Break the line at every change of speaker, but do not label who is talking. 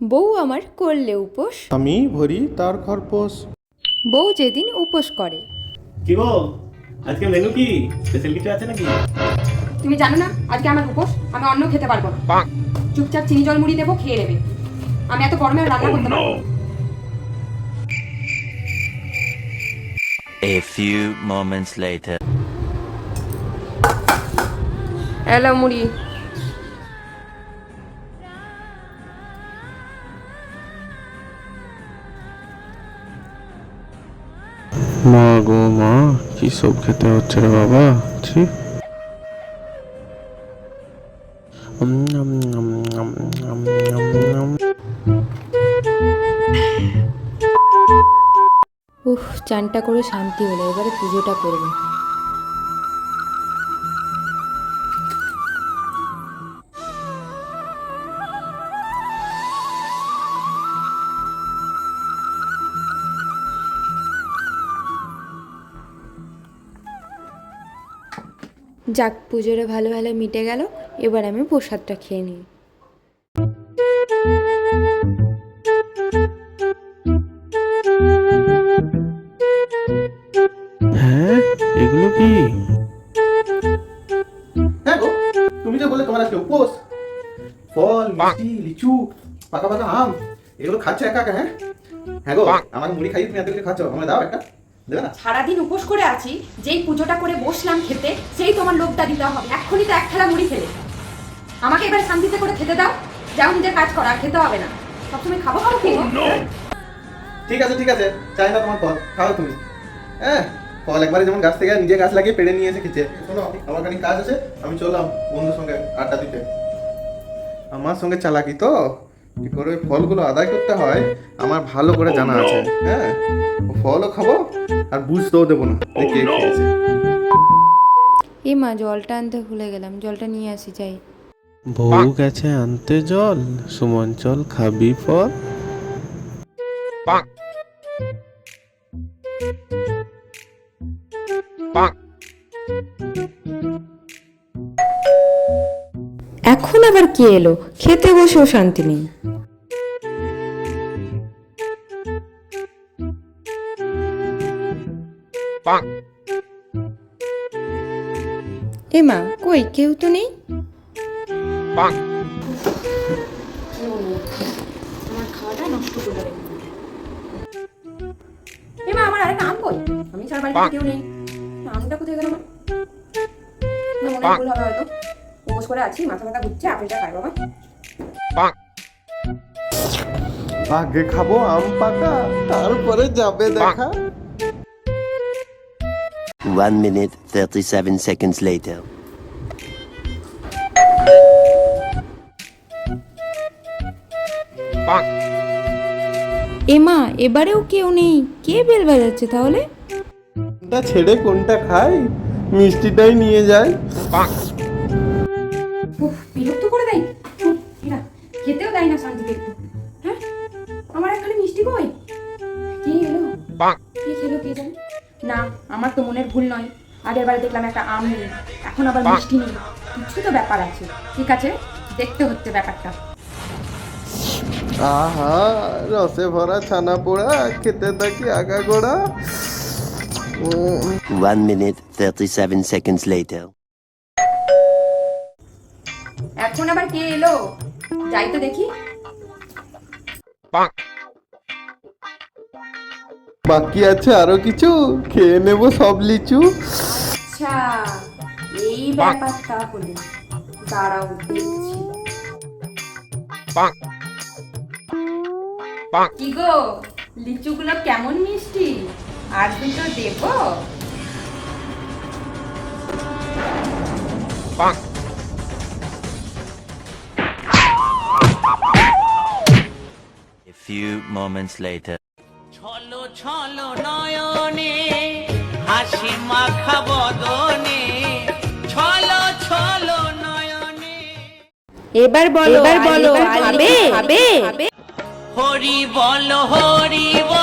বউ আমার করলে উপোস।
আমি ভরি তার খরপোশ।
বউ যেদিন উপোস করে।
কি গো আজকে মেনু কি? স্পেশাল কিছু আছে নাকি?
তুমি জানো না আজকে আমার উপোস আমি অন্ন খেতে পারব না। চুপচাপ চিনি জল মুড়ি দেবো খেয়ে নেবে। আমি এত গরমে রান্না করতে পারব না।
A few moments later.
এলো মুড়ি।
মা গো মা, কি সব খেতে হচ্ছে রে বাবা? ছি।
উফ, চানটা করে শান্তি হলো, এবারে পুজোটা করব। যাক পুজোটা ভালো ভালো মিটে গেল এবার আমি প্রসাদটা খেয়ে নিই।
হ্যাঁ এগুলো কি?
হ্যাঁ গো তুমি যে বলে তোমার আজকে উপোস। ফল মিষ্টি লিচু পাকা পাকা আম এগুলো খাচ্ছ একা একা হ্যাঁ? হ্যাঁ গো আমাকে মুড়ি খাইয়ে তুমি এতগুলো খাচ্ছ আমাকে দাও একটা।
সারাদিন উপোস করে আছি যেই পুজোটা করে বসলাম খেতে সেই তোমার লোকটা দিতে হবে। এক্ষুনি তো এক থালা মুড়ি খেলে। আমাকে এবার শান্তিতে করে খেতে দাও। যাও নিজের কাজ করা আর খেতে হবে না। সবসময় খাব খাব খেয়ে
ঠিক আছে ঠিক আছে। চাই না তোমার ফল খাও তুমি। হ্যাঁ ফল একবারে যেমন গাছ থেকে নিজে গাছ লাগিয়ে পেড়ে নিয়ে এসে শোনো আমার খানিক কাজ আছে আমি চললাম বন্ধুর সঙ্গে আড্ডা দিতে। আমার সঙ্গে চালাকি তো? কি করে ওই ফলগুলো আদায় করতে হয় আমার ভালো করে জানা আছে। হ্যাঁ ও ফলও খাব আর বুঝতেও দেবো না। যে কে খেয়েছে।
এ মা জলটা আনতে ভুলে গেলাম জলটা নিয়ে আসি যাই।
বউ গেছে আনতে জল সুমন চল খাবি ফল।
কে এলো। খেতে বসেও শান্তি নেই। এ মা কই কেউ তো নেই?
আমার খাওয়াটা নষ্ট করে এমা আমার আরেকটা আম কই? আমি ছাড়া বাড়িতে কেউ নেই। আমটা কোথায় গেল আমার? মনে ভুল হবে হয়তো। উপোস করে আছি মাথা ব্যথা ঘুরছে আপেলটা খাই বাবা।
আগে খাব আম পাকা তারপরে যাবে দেখা।
One minute, 37 seconds later.
এ মা এবারেও কেউ নেই। কে বেল বাজাচ্ছে তাহলে?
কোনটা ছেড়ে কোনটা খাই মিষ্টিটাই নিয়ে যাই।
উফ বিরক্ত করে দেয়। এরা খেতেও দেয় না শান্তিতে। একটু হ্যাঁ? আমার একখানে মিষ্টি কই? কি এলো? কি খেলো কে জানে? না আমার তো মনের ভুল নয়। আগের বারে দেখলাম একটা আম নেই এখন আবার মিষ্টি নেই। কিছু তো ব্যাপার আছে। ঠিক আছে দেখতে হচ্ছে ব্যাপারটা।
আহা রসে ভরা ছানা পোড়া খেতে থাকি আগা গোড়া।
One minute, 37 seconds later.
এখন আবার কে এলো? যাই তো দেখি।
বাকি আছে আরও কিছু? খেয়ে নেব সব লিচু।
আচ্ছা এই ব্যাপারটা হলো দাঁড়াও দেখছি। কি গো লিচুগুলো কেমন মিষ্টি? আর দুটো দেবো?
Few moments later.
ছলো ছলো নয়নে হাসি মাখা বদনে ছলো ছলো নয়নে।
এবার বলো এবার বলো খাবে? খাবে?
হরি বল হরি বল